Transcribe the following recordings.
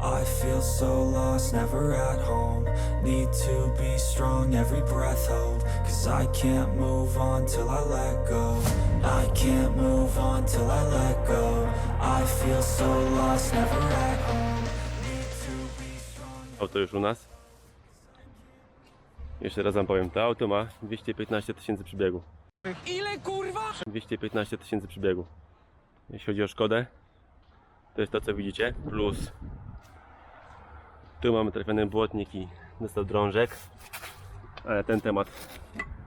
I feel so lost, never at home. Need to be strong, every breath hold. Cause I can't move on till I let go. I can't move on till I let go. I feel so lost, never at home. Need to be strong. Auto już u nas. Jeszcze raz wam powiem, to auto ma 215 tysięcy przybiegu. Ile kurwa? 215 tysięcy przybiegu. Jeśli chodzi o Szkodę, to jest to co widzicie, plus tu mamy trafiony błotnik i dostał drążek, ale ten temat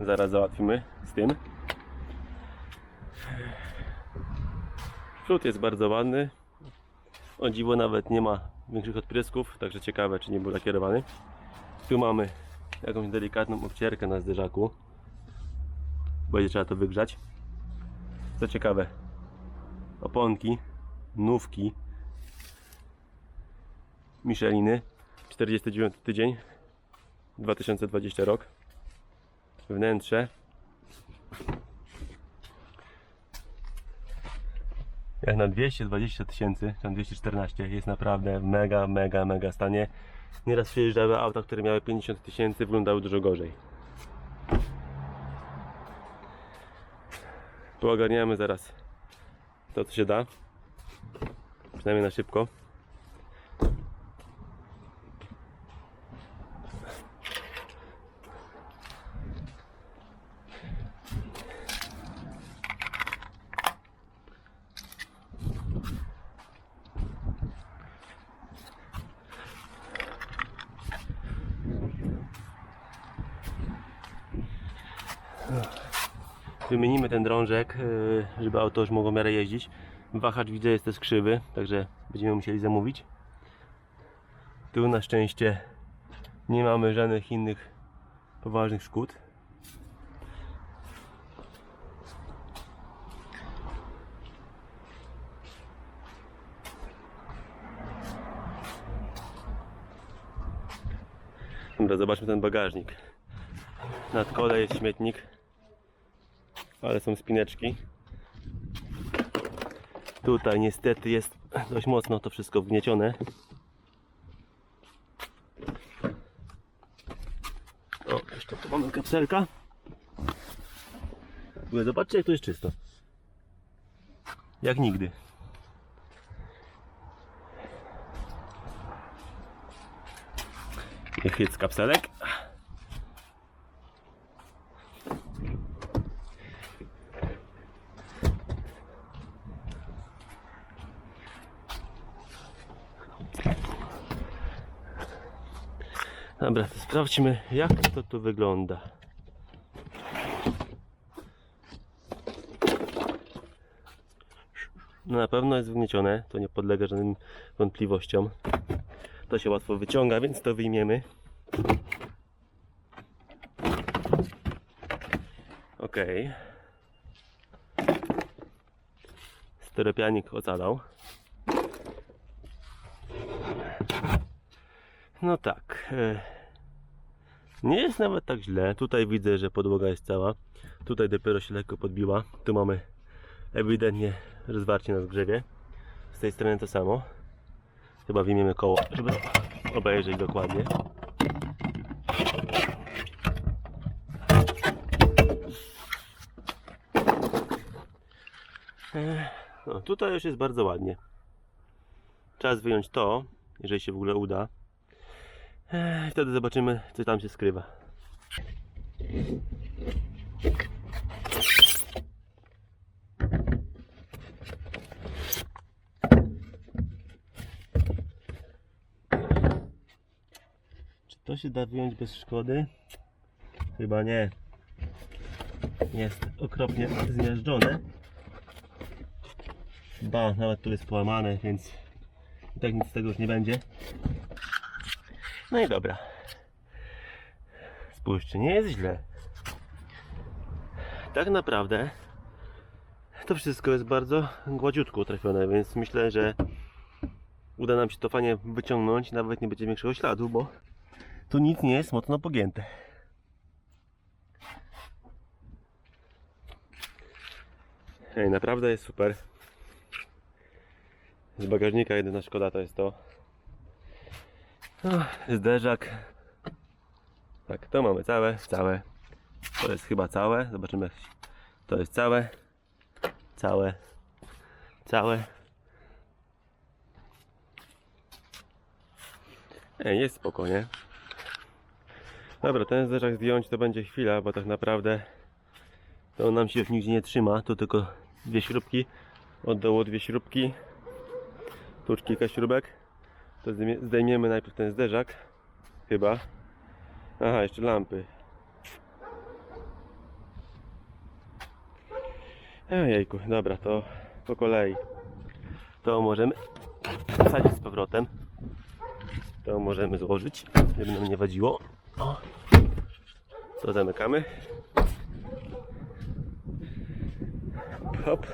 zaraz załatwimy z tym. Przód jest bardzo ładny, o dziwo nawet nie ma większych odprysków, także ciekawe czy nie był lakierowany. Tu mamy jakąś delikatną obcierkę na zderzaku, będzie trzeba to wygrzać. Co ciekawe, oponki, nówki, Micheliny, 49 tydzień, 2020 rok. Wnętrze. Jak na 220 tysięcy, tam 214 jest naprawdę mega, mega, mega stanie. Nieraz przyjeżdżały auta, które miały 50 tysięcy, wyglądały dużo gorzej. Poogarniamy zaraz to, co się da. Przynajmniej na szybko. Wymienimy ten drążek, yy, żeby auto już mogło w miarę jeździć. Wahacz widzę jest też krzywy, także będziemy musieli zamówić. Tu na szczęście nie mamy żadnych innych poważnych szkód. Dobra, zobaczmy ten bagażnik. Nad kole jest śmietnik ale są spineczki. Tutaj niestety jest dość mocno to wszystko wgniecione. O, jeszcze tu mamy kapselka. Zobaczcie jak tu jest czysto. Jak nigdy. Niech jest kapselek. Dobra, to sprawdźmy jak to tu wygląda. No na pewno jest wgniecione, to nie podlega żadnym wątpliwościom. To się łatwo wyciąga, więc to wyjmiemy. Ok. Steropianik ocalał. No tak. Nie jest nawet tak źle. Tutaj widzę, że podłoga jest cała. Tutaj dopiero się lekko podbiła. Tu mamy ewidentnie rozwarcie na zgrzewie. Z tej strony to samo. Chyba wyjmiemy koło, żeby obejrzeć dokładnie. No, tutaj już jest bardzo ładnie. Czas wyjąć to, jeżeli się w ogóle uda. Ech, Wtedy zobaczymy, co tam się skrywa. Czy to się da wyjąć bez szkody? Chyba nie. Jest okropnie zmiażdżone. Ba, nawet tu jest połamane, więc i tak nic z tego już nie będzie. No i dobra. Spójrzcie, nie jest źle. Tak naprawdę to wszystko jest bardzo gładziutko trafione, więc myślę, że uda nam się to fajnie wyciągnąć, nawet nie będzie większego śladu, bo tu nic nie jest mocno pogięte. Ej, naprawdę jest super. Z bagażnika jedyna szkoda to jest to. Zderzak. Tak, to mamy całe, całe. To jest chyba całe. Zobaczymy to jest całe. Całe. Całe. Ej, jest spokojnie. Dobra, ten zderzak zdjąć to będzie chwila, bo tak naprawdę to nam się już nigdzie nie trzyma. Tu tylko dwie śrubki. Od dołu dwie śrubki. Tu kilka śrubek. To zdejmie- zdejmiemy najpierw ten zderzak. Chyba. Aha, jeszcze lampy. Ejejku, dobra, to po kolei. To możemy wsadzić z powrotem. To możemy złożyć, żeby nam nie wadziło. To zamykamy. Hop.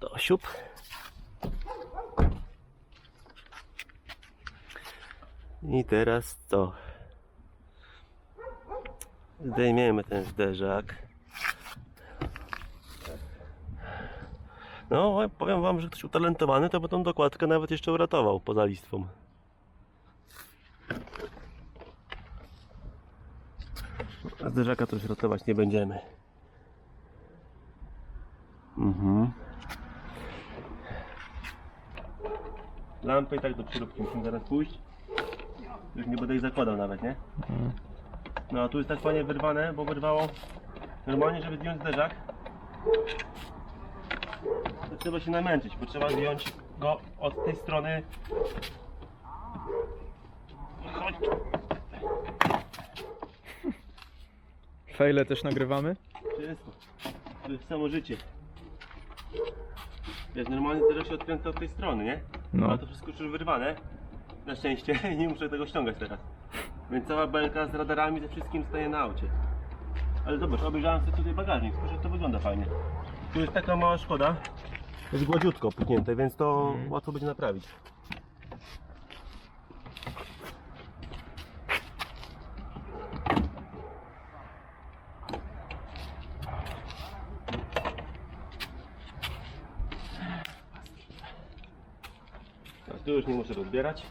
To siup. I teraz co? Zdejmiemy ten zderzak. No, powiem wam, że ktoś utalentowany to by tą dokładkę nawet jeszcze uratował poza listwą. A zderzaka to już ratować nie będziemy. Mhm. Lampy i tak do przyróbki musimy zaraz pójść. Już nie będę ich zakładał nawet, nie? No a tu jest tak fajnie wyrwane, bo wyrwało normalnie, żeby zdjąć zderzak. To trzeba się namęczyć, bo trzeba zdjąć go od tej strony. Chodź. Fejle też nagrywamy? Wszystko. To jest samo życie. Wiesz, normalnie zderzak się odkręca od tej strony, nie? No. Ale to wszystko już wyrwane. Na szczęście nie muszę tego ściągać teraz. Więc cała belka z radarami ze wszystkim staje na aucie. Ale zobacz, obejrzałem sobie tutaj bagażnik, jak to wygląda fajnie. Tu jest taka mała szkoda. Jest gładziutko opuknięte, więc to łatwo będzie naprawić. Tu już nie muszę rozbierać.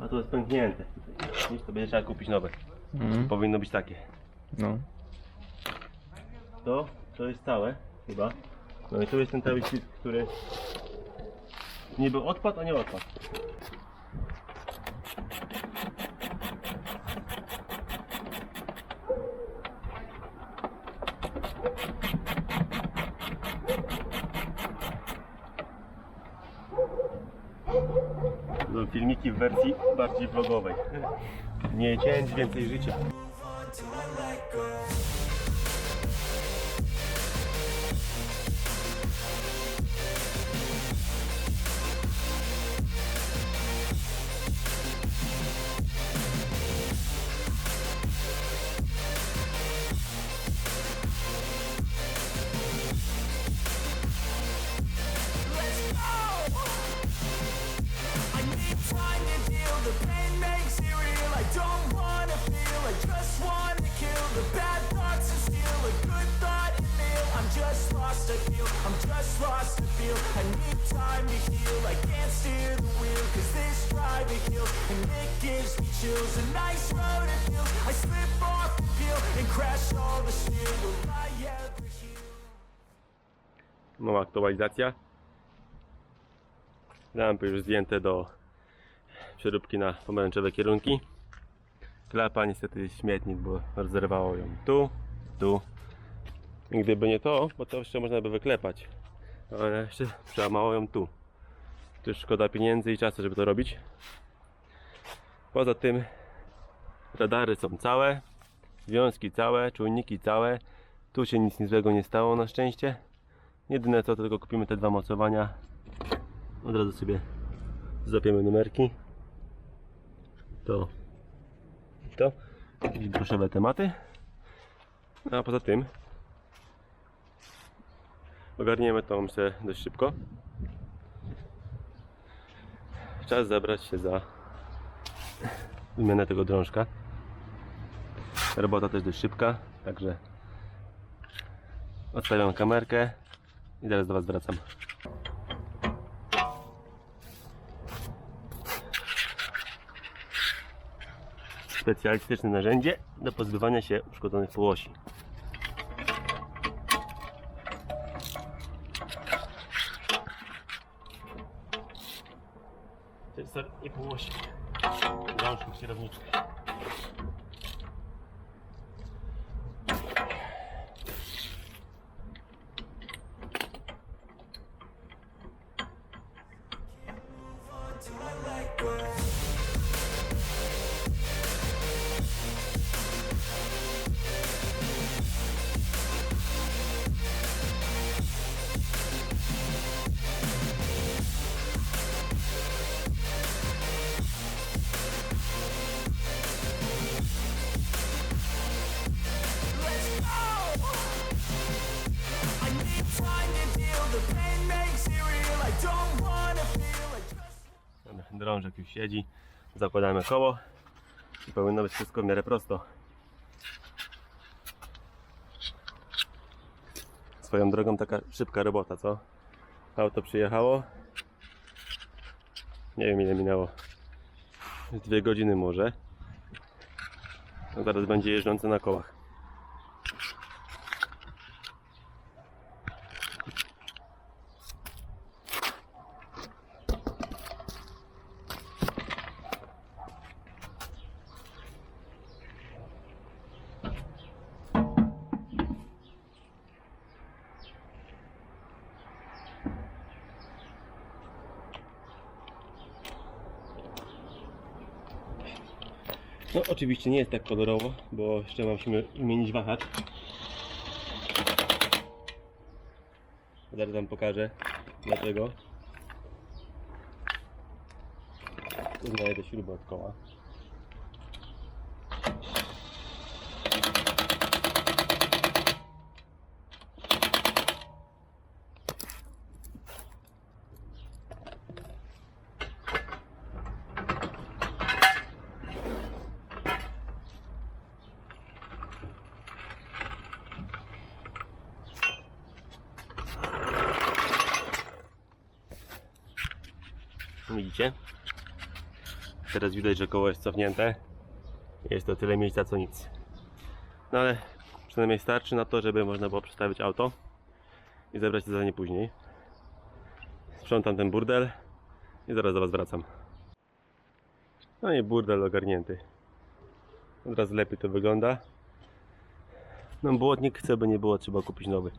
A to jest pęknięte. Nic to będzie trzeba kupić nowe. Mhm. Powinno być takie. No. To, to jest całe, chyba. No i tu jest ten cały który niby odpadł, a nie odpadł. W wersji bardziej vlogowej. Nie cięć, więcej życia. Chills. A nice road. I slip off the peel and crash all the steel. Will I ever heal? Mała aktualizacja. Lampy już zdjęte do przeróbki na pomarańczowe kierunki. Klapa niestety śmietnik, bo rozerwało ją tu, tu. I gdyby nie to, bo to jeszcze można by wyklepać. Ale jeszcze przełamało ją tu. Tu już szkoda pieniędzy i czasu, żeby to robić. Poza tym radary są całe. Związki całe, czujniki całe. Tu się nic złego nie stało na szczęście. Jedyne co to tylko kupimy te dwa mocowania. Od razu sobie zapiemy numerki. To to. I bruszowe tematy. A poza tym ogarniemy to myślę dość szybko. Czas zabrać się za wymianę tego drążka. Robota też dość szybka, także odstawiam kamerkę i zaraz do Was wracam. Specjalistyczne narzędzie do pozbywania się uszkodzonych półosi. Drążek już siedzi. Zakładamy koło i powinno być wszystko w miarę prosto. Swoją drogą taka szybka robota, co? Auto przyjechało. Nie wiem ile minęło. Dwie godziny może. A zaraz będzie jeżdżący na kołach. No oczywiście nie jest tak kolorowo, bo jeszcze musimy wymienić wahacz. Zaraz wam pokażę dlaczego. Znajdę śrubę od koła. Widzicie? Teraz widać, że koło jest cofnięte. Jest to tyle miejsca co nic. No ale przynajmniej starczy na to, żeby można było przestawić auto i się za nie później. Sprzątam ten burdel i zaraz do Was wracam. No i burdel ogarnięty. Od razu lepiej to wygląda. No błotnik chce, by nie było, trzeba kupić nowy.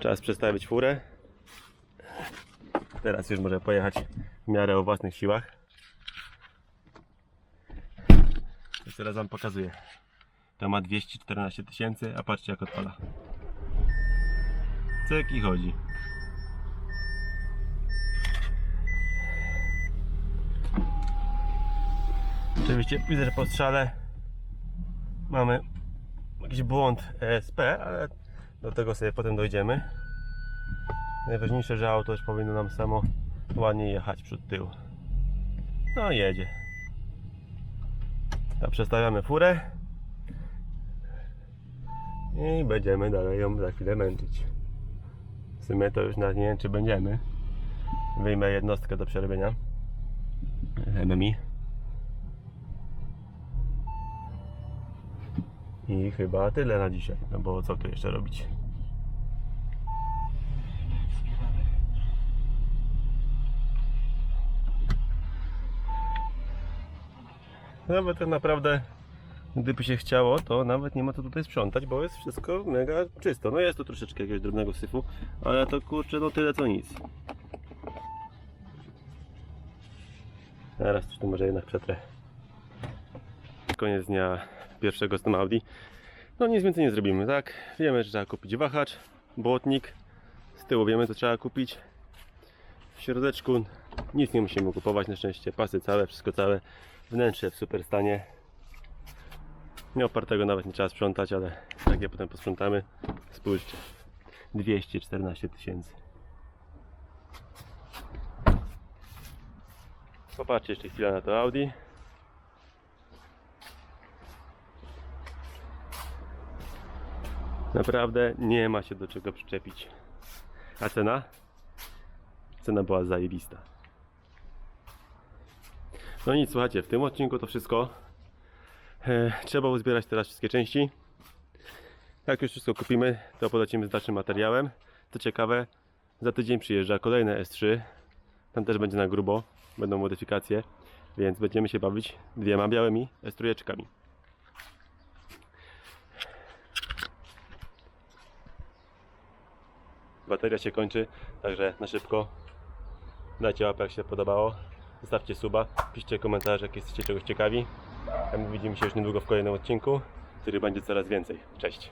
Czas przestawić furę. Teraz już może pojechać w miarę o własnych siłach. Jeszcze raz Wam pokazuję. To ma 214 tysięcy, a patrzcie jak odpala. Cyk i chodzi. Oczywiście widzę, że po strzale mamy jakiś błąd ESP, ale do tego sobie potem dojdziemy. Najważniejsze, że auto już powinno nam samo ładnie jechać przed tył. No jedzie. A przestawiamy furę i będziemy dalej ją za chwilę męczyć. W sumie to już nawet nie wiem czy będziemy. Wyjmę jednostkę do przerobienia. MMI. I chyba tyle na dzisiaj, no bo co tu jeszcze robić? Nawet tak naprawdę, gdyby się chciało, to nawet nie ma co tutaj sprzątać, bo jest wszystko mega czysto. No jest tu troszeczkę jakiegoś drobnego syfu, ale to kurczę, no tyle co nic. Teraz coś tu może jednak przetrę. Koniec dnia pierwszego z tym Audi. No nic więcej nie zrobimy, tak? Wiemy, że trzeba kupić wahacz, błotnik. Z tyłu wiemy, co trzeba kupić. W środeczku nic nie musimy kupować na szczęście. Pasy całe, wszystko całe. Wnętrze w super stanie. Nie opartego nawet nie trzeba sprzątać, ale tak je potem posprzątamy. Spójrzcie. 214 tysięcy. Popatrzcie jeszcze chwilę na to Audi. Naprawdę nie ma się do czego przyczepić. A cena? Cena była zajebista. No nic, słuchajcie, w tym odcinku to wszystko. E, trzeba uzbierać teraz wszystkie części. Jak już wszystko kupimy, to polecimy z dalszym materiałem. Co ciekawe, za tydzień przyjeżdża kolejne S3. Tam też będzie na grubo, będą modyfikacje, więc będziemy się bawić dwiema białymi S3. Bateria się kończy, także na szybko. Dajcie łapę jak się podobało. Zostawcie suba, piszcie komentarze jak jesteście czegoś ciekawi. A my widzimy się już niedługo w kolejnym odcinku, który będzie coraz więcej. Cześć!